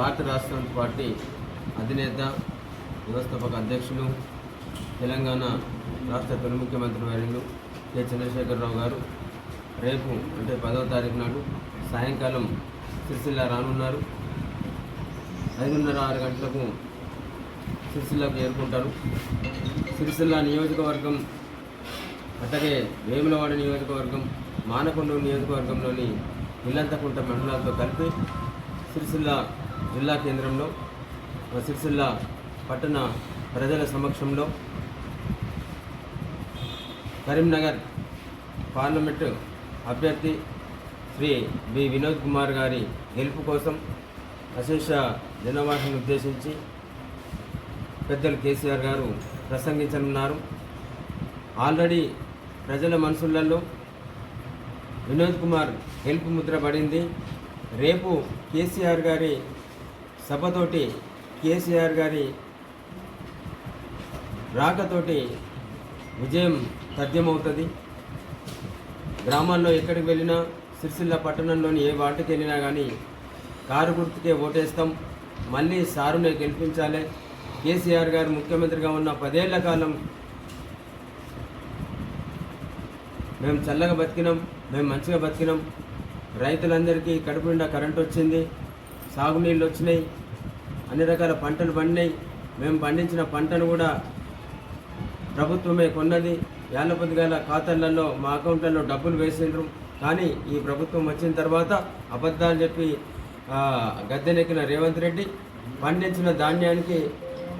భారత రాష్ట్ర పార్టీ అధినేత వ్యవస్థాపక అధ్యక్షులు తెలంగాణ రాష్ట్ర తొలి ముఖ్యమంత్రి వర్యులు కె. చంద్రశేఖరరావు గారు రేపు అంటే పదవ తారీఖు నాడు సాయంకాలం సిరిసిల్ల రానున్నారు. ఐదున్నర ఆరు గంటలకు సిరిసిల్లకు చేరుకుంటారు. సిరిసిల్ల నియోజకవర్గం అట్లాగే వేములవాడ నియోజకవర్గం మానకొండూరు నియోజకవర్గంలోని ఇల్లంతకుంట మండలాలతో కలిపి సిరిసిల్ల జిల్లా కేంద్రంలో సిరిసిల్ల పట్టణ ప్రజల సమక్షంలో కరీంనగర్ పార్లమెంటు అభ్యర్థి శ్రీ బి. వినోద్ కుమార్ గారి గెలుపు కోసం అశేష జనవాహిని ఉద్దేశించి పెద్దలు కేసీఆర్ గారు ప్రసంగించనున్నారు. ఆల్రెడీ ప్రజల మనసులలో వినోద్ కుమార్ గెలుపు ముద్ర పడింది. రేపు కేసీఆర్ గారి సభతోటి కేసీఆర్ గారి రాకతోటి విజయం తథ్యమవుతుంది గ్రామాల్లో ఎక్కడికి వెళ్ళినా సిరిసిల్ల పట్టణంలోని ఏ వార్డుకి వెళ్ళినా కానీ కారు గుర్తుకే ఓటేస్తాం. మళ్ళీ సారునే గెలిపించాలి. కేసీఆర్ గారు ముఖ్యమంత్రిగా ఉన్న పదేళ్ళ కాలం మేము చల్లగా బతికినాం మేము మంచిగా బతికినాం. రైతులందరికీ కడుపు నిండా కరెంట్ వచ్చింది సాగునీళ్ళు వచ్చినాయి అన్ని రకాల పంటలు పండినాయి. మేము పండించిన పంటను కూడా ప్రభుత్వమే కొన్నది. ఏళ్ళ పొద్దుగాల ఖాతాలలో మా అకౌంట్లలో డబ్బులు వేసిండ్రు. కానీ ఈ ప్రభుత్వం వచ్చిన తర్వాత అబద్ధాలు చెప్పి గద్దెనెక్కిన రేవంత్ రెడ్డి పండించిన ధాన్యానికి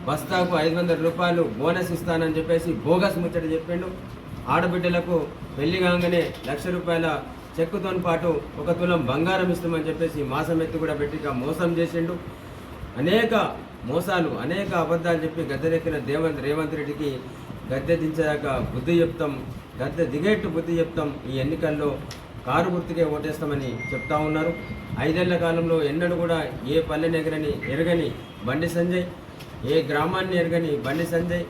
బస్తాకు ఐదు వందల రూపాయలు బోనస్ ఇస్తానని చెప్పేసి బోగస్ ముచ్చట చెప్పిండు. ఆడబిడ్డలకు పెళ్ళి కాగానే లక్ష రూపాయల చెక్కుతో పాటు ఒక తులం బంగారం ఇస్తామని చెప్పేసి మాసం ఎత్తి కూడా పెట్టి మోసం చేసిండు. అనేక మోసాలు అనేక అబద్ధాలు చెప్పి గద్దెనెక్కిన దేవంత్ రేవంత్ రెడ్డికి గద్దె దించాక బుద్ధి చెప్తాం. గద్దె దిగేట్టు బుద్ధి చెప్తాం. ఈ ఎన్నికల్లో కారు గుర్తుకే ఓటేస్తామని చెప్తా ఉన్నారు. ఐదేళ్ళ కాలంలో ఎన్నడూ కూడా ఏ పల్లెని ఎగరని ఎరగని బండి సంజయ్ ఏ గ్రామాన్ని ఎరగని బండి సంజయ్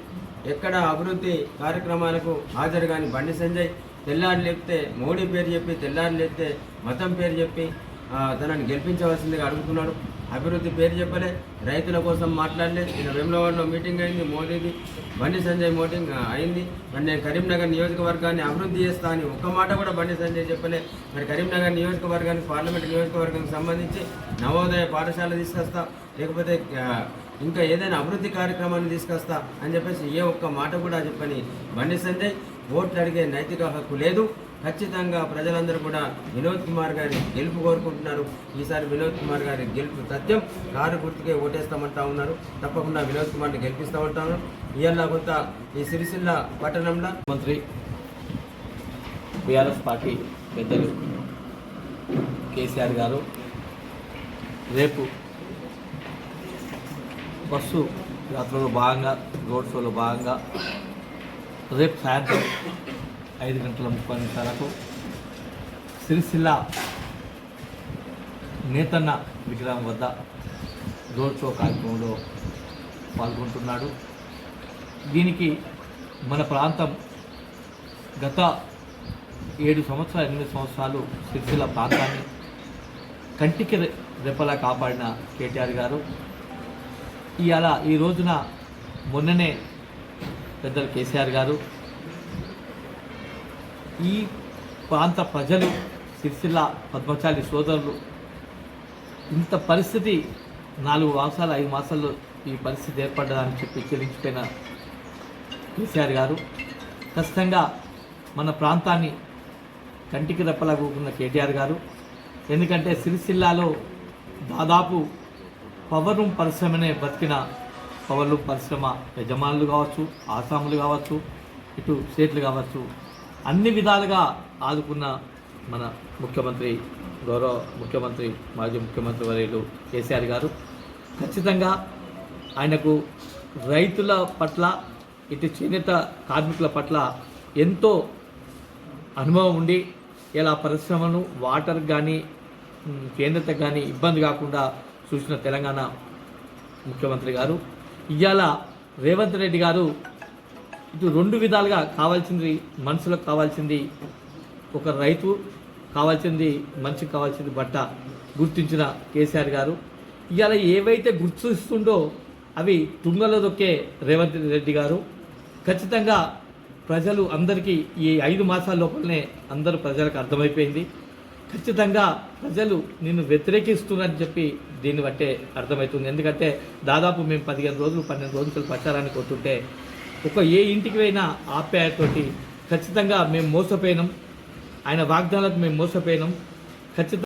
ఎక్కడ అభివృద్ధి కార్యక్రమాలకు హాజరు కాని బండి సంజయ్ తెల్లారి లేపితే మోడీ పేరు చెప్పి తెల్లారి లేపితే మతం పేరు చెప్పి తనని గెలిపించవలసిందిగా అడుగుతున్నాడు. అభివృద్ధి పేరు చెప్పలే రైతుల కోసం మాట్లాడలే. నిన్న వేములవాడలో మీటింగ్ అయింది మోదీది బండి సంజయ్ మీటింగ్ అయింది. మరి నేను కరీంనగర్ నియోజకవర్గాన్ని అభివృద్ధి చేస్తా అని ఒక్క మాట కూడా బండి సంజయ్ చెప్పలే. మరి కరీంనగర్ నియోజకవర్గానికి పార్లమెంట్ నియోజకవర్గానికి సంబంధించి నవోదయ పాఠశాల తీసుకొస్తా. లేకపోతే ఇంకా ఏదైనా అభివృద్ధి కార్యక్రమాన్ని తీసుకొస్తా అని చెప్పేసి ఏ ఒక్క మాట కూడా చెప్పని బండి సంజయ్. ఓట్లు అడిగే నైతిక హక్కు లేదు. ఖచ్చితంగా ప్రజలందరూ కూడా వినోద్ కుమార్ గారి గెలుపు కోరుకుంటున్నారు. ఈసారి వినోద్ కుమార్ గారి గెలుపు సత్యం. కారు గుర్తుకే ఓటేస్తామంటా ఉన్నారు. తప్పకుండా వినోద్ కుమార్ని గెలిపిస్తామంటా ఉన్నారు. ఇవాళ కొంత ఈ సిరిసిల్ల పట్టణంలో మంత్రి బీఆర్ఎస్ పార్టీ పెద్దలు కేసీఆర్ గారు రేపు బస్సు యాత్రలో భాగంగా రోడ్ షోలో భాగంగా రేపు సాయంత్రం ఐదు గంటల ముప్పై నిమిషాలకు సిరిసిల్ల నేతన్న విగ్రహం వద్ద రోడ్ షో కార్యక్రమంలో పాల్గొంటున్నాడు. దీనికి మన ప్రాంతం గత ఏడు సంవత్సరాలు ఎనిమిది సంవత్సరాలు సిరిసిల్ల ప్రాంతాన్ని కంటికి రెప్పలా కాపాడిన కేటీఆర్ గారు. ఇవాళ ఈ రోజున మొన్ననే పెద్దలు కేసీఆర్ గారు. ఈ ప్రాంత ప్రజలు సిరిసిల్ల పద్మచాలి సోదరులు ఇంత పరిస్థితి నాలుగు మాసాలు ఐదు మాసాల్లో ఈ పరిస్థితి ఏర్పడ్డదని చెప్పి చెల్లించిపోయిన కేసీఆర్ గారు ఖచ్చితంగా మన ప్రాంతాన్ని కంటికి రెప్పలా కూకున్న కేటీఆర్ గారు. ఎందుకంటే సిరిసిల్లాలో దాదాపు పవర్ రూమ్ పరిశ్రమనే బతికిన పవర్లు పరిశ్రమ యజమానులు కావచ్చు ఆసాములు కావచ్చు ఇటు స్టేట్లు కావచ్చు అన్ని విధాలుగా ఆదుకున్న మన ముఖ్యమంత్రి గౌరవ ముఖ్యమంత్రి మాజీ ముఖ్యమంత్రి వర్యులు కేసీఆర్ గారు. ఖచ్చితంగా ఆయనకు రైతుల పట్ల ఇటు చేనేత కార్మికుల పట్ల ఎంతో అనుభవం ఉండి ఇలా పరిశ్రమను వాటర్ కానీ చేనేత కానీ ఇబ్బంది కాకుండా చూసిన తెలంగాణ ముఖ్యమంత్రి గారు. ఇవాళ రేవంత్ రెడ్డి గారు ఇటు రెండు విధాలుగా కావాల్సింది మనుషులకు కావాల్సింది ఒక రైతు కావాల్సింది మనిషికి కావాల్సింది బట్ట గుర్తించిన కేసీఆర్ గారు. ఇవాళ ఏవైతే గుర్తిస్తుండో అవి తుంగలో దొక్కే రేవంత్ రెడ్డి గారు. ఖచ్చితంగా ప్రజలు అందరికీ ఈ ఐదు మాసాల లోపలనే అందరూ ప్రజలకు అర్థమైపోయింది. ఖచ్చితంగా ప్రజలు నిన్ను వ్యతిరేకిస్తున్నారని చెప్పి దీన్ని బట్టే అర్థమవుతుంది. ఎందుకంటే దాదాపు మేము పదిహేను రోజులు పన్నెండు రోజులు ప్రచారానికి వస్తుంటే ఒక ఏ ఇంటికి పోయినా ఆప్యాయతోటి ఖచ్చితంగా మేము మోసపోయినాం. ఆయన వాగ్దానాలకు మేము మోసపోయినాం. ఖచ్చితంగా